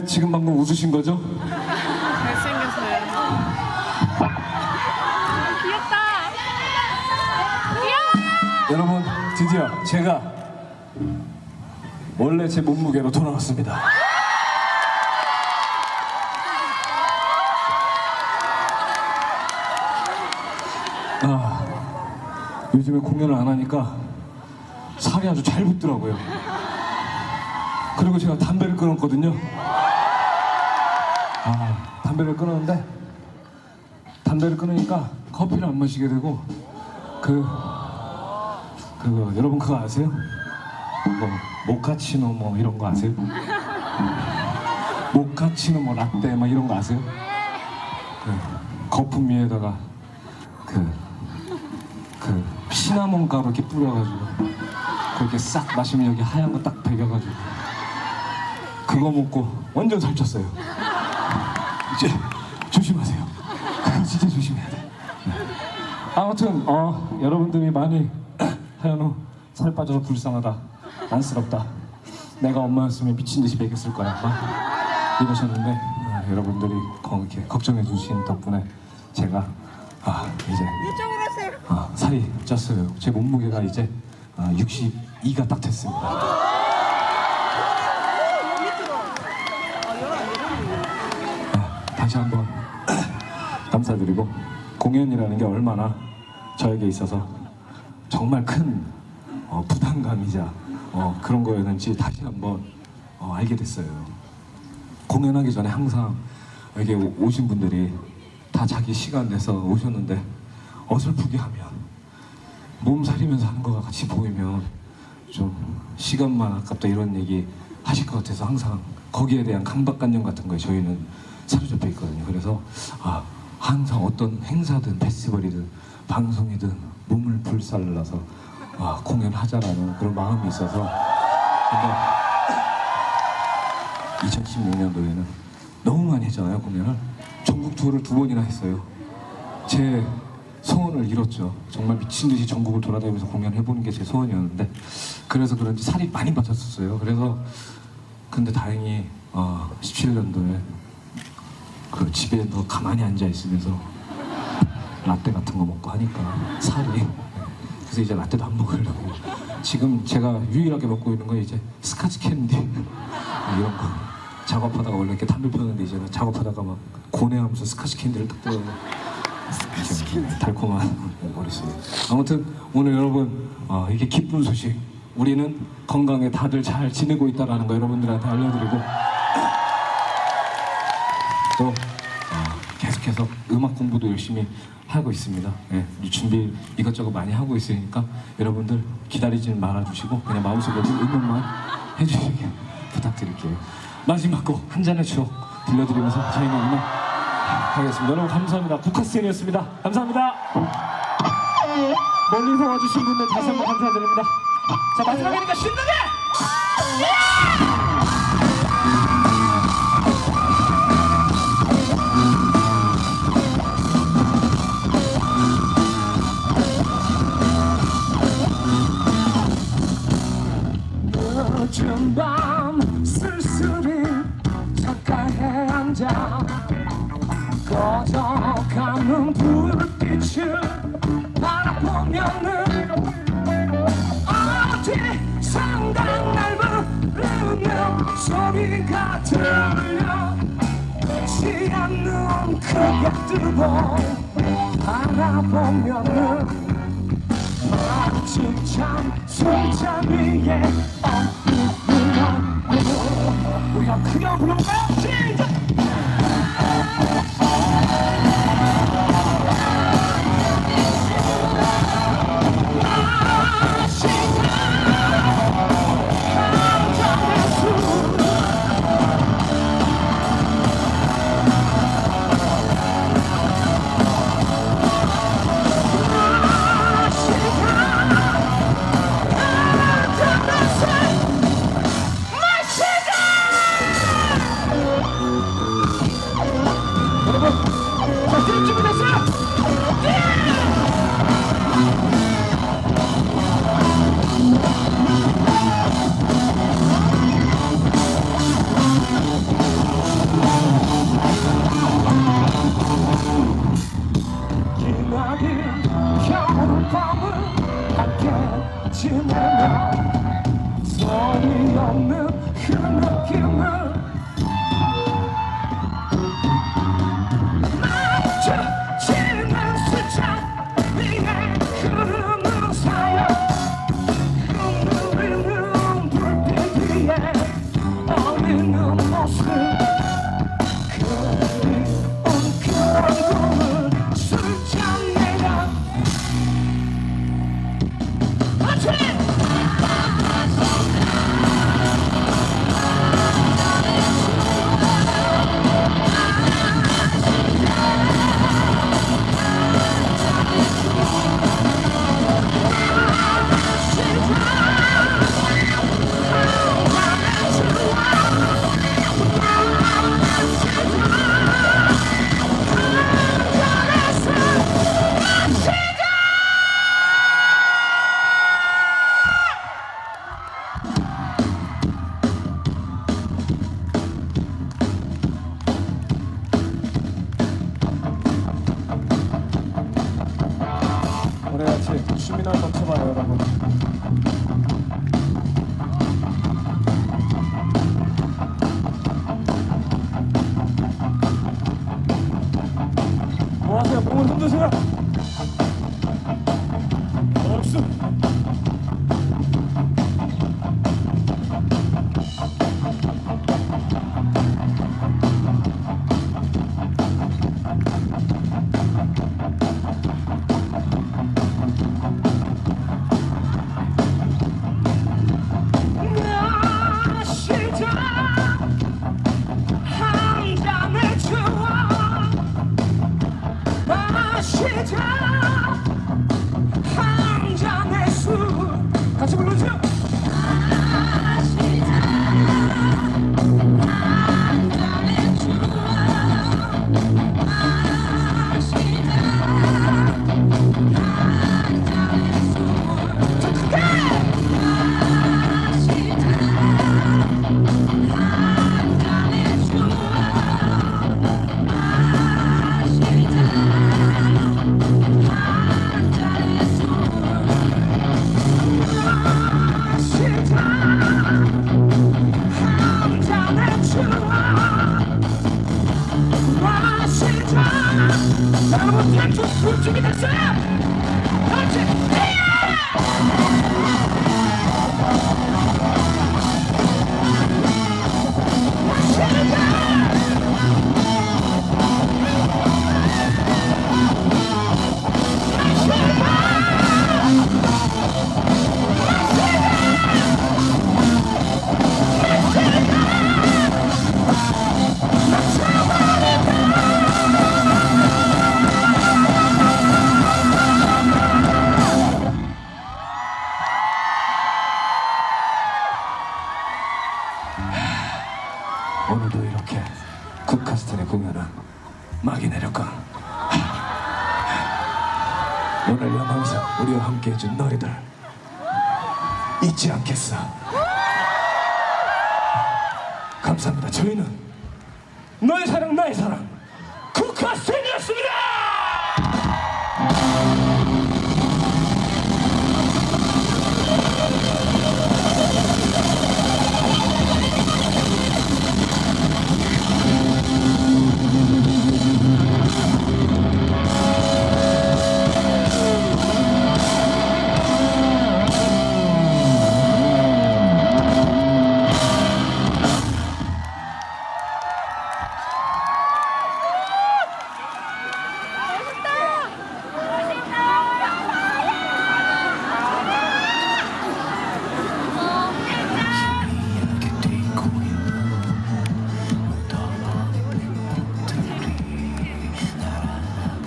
왜 지금 방금 웃으신 거죠? 잘생겼어요. 귀엽다. 여러분 드디어 제가 원래 제 몸무게로 돌아왔습니다. 아, 요즘에 공연을 안 하니까 살이 아주 잘 붙더라고요. 그리고 제가 담배를 끊었거든요. 아, 담배를 끊었는데 담배를 끊으니까 커피를 안 마시게 되고 그 그거 여러분 그거 아세요? 뭐 모카치노 뭐 이런 거 아세요? 모카치노 뭐 라떼 막 이런 거 아세요? 그 거품 위에다가 그, 그 시나몬 가루 이렇게 뿌려가지고 그렇게 싹 마시면 여기 하얀 거 딱 배겨가지고 그거 먹고 완전 살쪘어요. 이제 조심하세요. 그거 진짜 조심해야 돼. 아무튼 어 여러분들이 많이 하연우 살 빠져서 불쌍하다 안쓰럽다 내가 엄마였으면 미친 듯이 먹였을 거야 막 이러셨는데 아, 여러분들이 거- 이렇게 걱정해 주신 덕분에 제가 아 이제. 아, 살이 쪘어요 제 몸무게가 이제 아, 62가 딱 됐습니다 아, 다시 한번 감사드리고 공연이라는 게 얼마나 저에게 있어서 정말 큰 어, 부담감이자 어, 그런 거였는지 다시 한번 어, 알게 됐어요. 공연하기 전에 항상 여기 오- 오신 분들이 다 자기 시간 내서 오셨는데 어설프게 하면 몸살이면서 하는 거가 같이 보이면 좀 시간만 아깝다 이런 얘기 하실 것 같아서 항상 거기에 대한 강박관념 같은 거에 저희는 사로잡혀 있거든요. 그래서 아 항상 어떤 행사든 페스티벌이든 방송이든 몸을 불살라서 아, 공연하자라는 그런 마음이 있어서 근데 2016년도에는 너무 많이 했잖아요 공연을 전국 투어를 두 번이나 했어요. 제 소원을 이뤘죠. 정말 미친 듯이 전국을 돌아다니면서 공연해보는 게 제 소원이었는데 그래서 그런지 살이 많이 빠졌었어요. 그래서 근데 다행히 어, 17년도에 그 집에 너 가만히 앉아 있으면서 라떼 같은 거 먹고 하니까 살이. 그래서 이제 라떼도 안 먹으려고. 지금 제가 유일하게 먹고 있는 거 이제 스카치 캔디. 이런 거. 작업하다가 원래 이렇게 담배 피웠는데 이제는 작업하다가 막 고뇌하면서 스카치 캔디를 딱 뜯어 이렇게 달콤한 머릿속에 아무튼 오늘 여러분 어, 이게 기쁜 소식. 우리는 건강에 다들 잘 지내고 있다라는 거 여러분들한테 알려드리고 또 어, 계속해서 음악 공부도 열심히 하고 있습니다. 예, 준비 이것저것 많이 하고 있으니까 여러분들 기다리지 말아주시고 그냥 마음속에 응원만 해주시길 부탁드릴게요. 마지막 곡 한 잔의 추억 들려드리면서 저희는 이만 하겠습니다. 여러분 감사합니다. 국화스텐이었습니다. 감사합니다. 멀리서 와주신 분들 다시 한번 감사드립니다. 자 마지막이니까 신나게! 앉아 꺼져가는 불빛을 바라보면은 어디선가 날 부르는 소리가 들려 지 않는 크게 뜨고 바라보면은 아직 참 술자리에 없는 우리가 그냥 불러볼까요? 시작! 하나 더 쳐봐요 여러분 뭐 하세요? 몸을 흔드세요 대충 술준 우리와 함께 해준 너희들. 잊지 않겠어. 감사합니다. 저희는 너의 사랑 나의 사랑. 국가 생이었습니다!